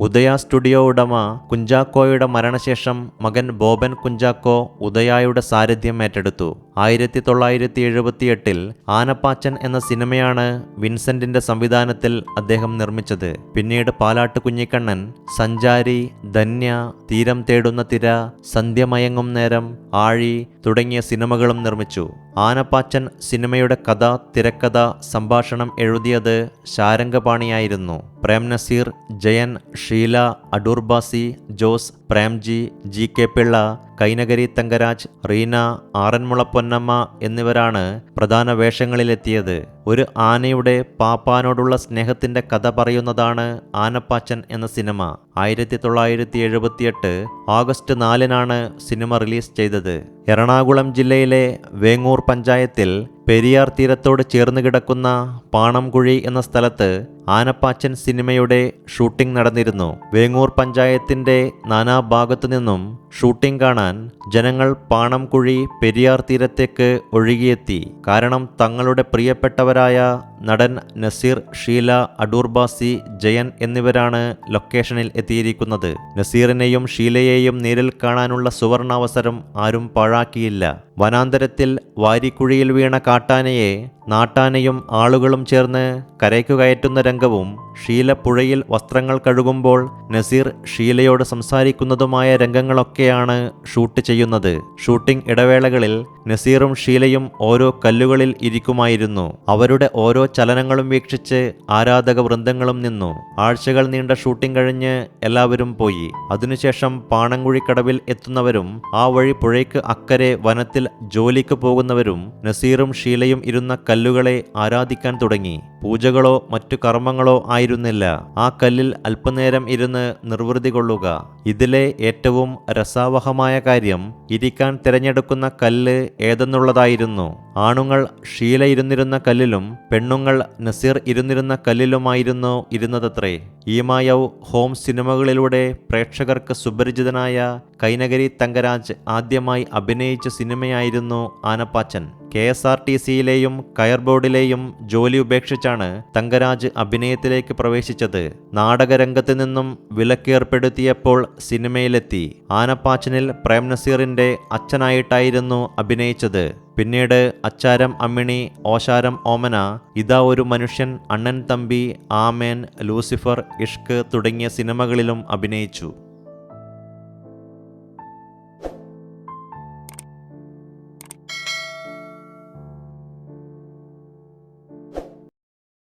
ഉദയ studio ഉടമ കുഞ്ചാക്കോയുടെ മരണശേഷം മകൻ ബോബൻ കുഞ്ചാക്കോ ഉദയായുടെ സാരഥ്യം ഏറ്റെടുത്തു. ആയിരത്തി തൊള്ളായിരത്തി എഴുപത്തിയെട്ടിൽ ആനപ്പാച്ചൻ എന്ന സിനിമയാണ് വിൻസെന്റിന്റെ സംവിധാനത്തിൽ അദ്ദേഹം നിർമ്മിച്ചത്. പിന്നീട് പാലാട്ട് കുഞ്ഞിക്കണ്ണൻ സഞ്ചാരി ധന്യ തീരം തേടുന്ന തിര സന്ധ്യമയങ്ങും നേരം ആഴി തുടങ്ങിയ സിനിമകളും നിർമ്മിച്ചു. ആനപ്പാച്ചൻ സിനിമയുടെ കഥ തിരക്കഥ സംഭാഷണം എഴുതിയത് ശാരംഗപാണിയായിരുന്നു. പ്രേം നസീർ ജയൻ ഷീല അടൂർബാസി ജോസ് പ്രേംജി ജി കെ പിള്ള കൈനകരി തങ്കരാജ് റീന ആറന്മുള പൊന്നമ്മ എന്നിവരാണ് പ്രധാന വേഷങ്ങളിലെത്തിയത്. ഒരു ആനയുടെ പാപ്പാനോടുള്ള സ്നേഹത്തിന്റെ കഥ പറയുന്നതാണ് ആനപ്പാച്ചൻ എന്ന സിനിമ. ആയിരത്തി തൊള്ളായിരത്തി എഴുപത്തിയെട്ട് ആഗസ്റ്റ് നാലിനാണ് സിനിമ റിലീസ് ചെയ്തത്. എറണാകുളം ജില്ലയിലെ വേങ്ങൂർ പഞ്ചായത്തിൽ പെരിയാർ തീരത്തോട് ചേർന്ന് കിടക്കുന്ന പാണംകുഴി എന്ന സ്ഥലത്ത് ആനപ്പാച്ചൻ സിനിമയുടെ ഷൂട്ടിംഗ് നടന്നിരുന്നു. വേങ്ങൂർ പഞ്ചായത്തിന്റെ നാനാഭാഗത്തു നിന്നും ഷൂട്ടിംഗ് കാണാൻ ജനങ്ങൾ പാണംകുഴി പെരിയാർ തീരത്തേക്ക് ഒഴുകിയെത്തി. കാരണം തങ്ങളുടെ പ്രിയപ്പെട്ടവരായ നടൻ നസീർ ഷീല അടൂർബാസി ജയൻ എന്നിവരാണ് ലൊക്കേഷനിൽ എത്തിയിരിക്കുന്നത്. നസീറിനെയും ഷീലയെയും നേരിൽ കാണാനുള്ള സുവർണാവസരം ആരും പാഴാക്കിയില്ല. വനാന്തരത്തിൽ വാരിക്കുഴിയിൽ വീണ കാട്ടാനയെ നാട്ടാനയും ആളുകളും ചേർന്ന് കരയ്ക്കു കയറ്റുന്ന രംഗവും ഷീല പുഴയിൽ വസ്ത്രങ്ങൾ കഴുകുമ്പോൾ നസീർ ഷീലയോട് സംസാരിക്കുന്നതുമായ രംഗങ്ങളൊക്കെയാണ് ഷൂട്ട് ചെയ്യുന്നത്. ഷൂട്ടിംഗ് ഇടവേളകളിൽ നസീറും ഷീലയും ഓരോ കല്ലുകളിൽ ഇരിക്കുമായിരുന്നു. അവരുടെ ഓരോ ചലനങ്ങളും വീക്ഷിച്ച് ആരാധക വൃന്ദങ്ങളും നിന്നു. ആഴ്ചകൾ നീണ്ട ഷൂട്ടിംഗ് കഴിഞ്ഞ് എല്ലാവരും പോയി. അതിനുശേഷം പാണങ്കുഴിക്കടവിൽ എത്തുന്നവരും ആ വഴി പുഴയ്ക്ക് അക്കരെ വനത്തിൽ ജോലിക്ക് പോകുന്നവരും നസീറും ഷീലയും ഇരുന്ന കല്ലുകളെ ആരാധിക്കാൻ തുടങ്ങി. പൂജകളോ മറ്റു കർമ്മങ്ങളോ ആയിരുന്നില്ല. ആ കല്ലിൽ അല്പനേരം ഇരുന്ന് നിർവൃതി കൊള്ളുക. ഇതിലെ ഏറ്റവും രസാവഹമായ കാര്യം ഇരിക്കാൻ തിരഞ്ഞെടുക്കുന്ന കല്ല് ഏതെന്നുള്ളതായിരുന്നു. ആണുങ്ങൾ ഷീല ഇരുന്നിരുന്ന കല്ലിലും പെണ്ണുങ്ങൾ നസീർ ഇരുന്നിരുന്ന കല്ലിലുമായിരുന്നു ഇരുന്നതത്രേ. മായൗ ഹോം സിനിമകളിലൂടെ പ്രേക്ഷകർക്ക് സുപരിചിതനായ കൈനഗരി തങ്കരാജ് ആദ്യമായി അഭിനയിച്ച സിനിമയായിരുന്നു Anappachan. K S R T സിയിലെയും കയർ ബോർഡിലെയും ജോലി ഉപേക്ഷിച്ചാണ് തങ്കരാജ് അഭിനയത്തിലേക്ക് പ്രവേശിച്ചത്. നാടകരംഗത്ത് നിന്നും വിലക്കേർപ്പെടുത്തിയപ്പോൾ സിനിമയിലെത്തി. ആനപ്പാച്ചനിൽ പ്രേം നസീറിന്റെ അച്ഛനായിട്ടായിരുന്നു അഭിനയിച്ചത്. പിന്നീട് അച്ചാരം അമ്മിണി ഓശാരം ഓമന ഇതാ ഒരു മനുഷ്യൻ അണ്ണൻ തമ്പി ആമേൻ ലൂസിഫർ ഇഷ്ക് തുടങ്ങിയ സിനിമകളിലും അഭിനയിച്ചു.